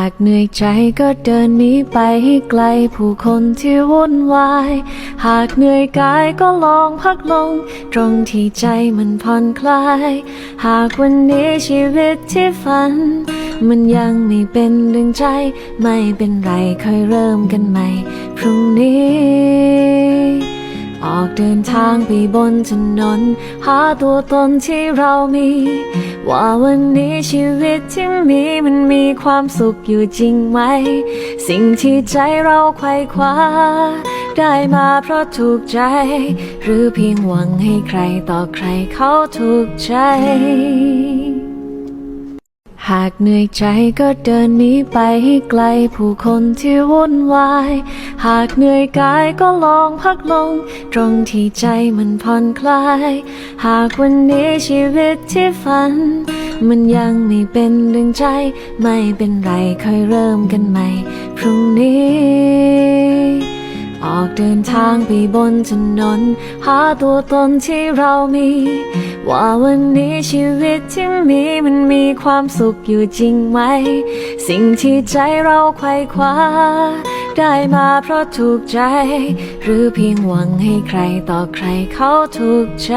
ากเหนื่อยใจก็เดินหนีไปให้ไกลผู้คนที่วุ่นวาย หากเหนื่อยกายก็ลองพักลง ตรงที่ใจมันผ่อนคลาย หากวันนี้ชีวิตที่ฝัน มันยังไม่เป็นดังใจ ไม่เป็นไรค่อยเริ่มกันใหม่ พรุ่งนี้ออกเดินทางไปบนถนน หาตัวตนที่เรามี ว่าวันนี้ชีวิตที่มีมันมีความสุขอยู่จริงไหม สิ่งที่ใจเราไขว่คว้า ได้มาเพราะถูกใจ หรือเพียงหวังให้ใครต่อใครเขาถูกใจ หากเหนื่อยใจก็เดินหนีไปให้ไกลผู้คนที่วุ่นวาย หากเหนื่อยกายก็ลองพักลง ตรงที่ใจมันผ่อนคลาย หากวันนี้ชีวิตที่ฝัน มันยังไม่เป็นดังใจ ไม่เป็นไรค่อยเริ่มกันใหม่ พรุ่งนี้ ออกเดินทางไปบนถนน หาตัวตนที่เรามี ว่าวันนี้ชีวิตที่มีมันมีความสุขอยู่จริงไหม สิ่งที่ใจเราไขว่คว้า ได้มาเพราะถูกใจ หรือเพียงหวังให้ใครต่อใครเขาถูกใจ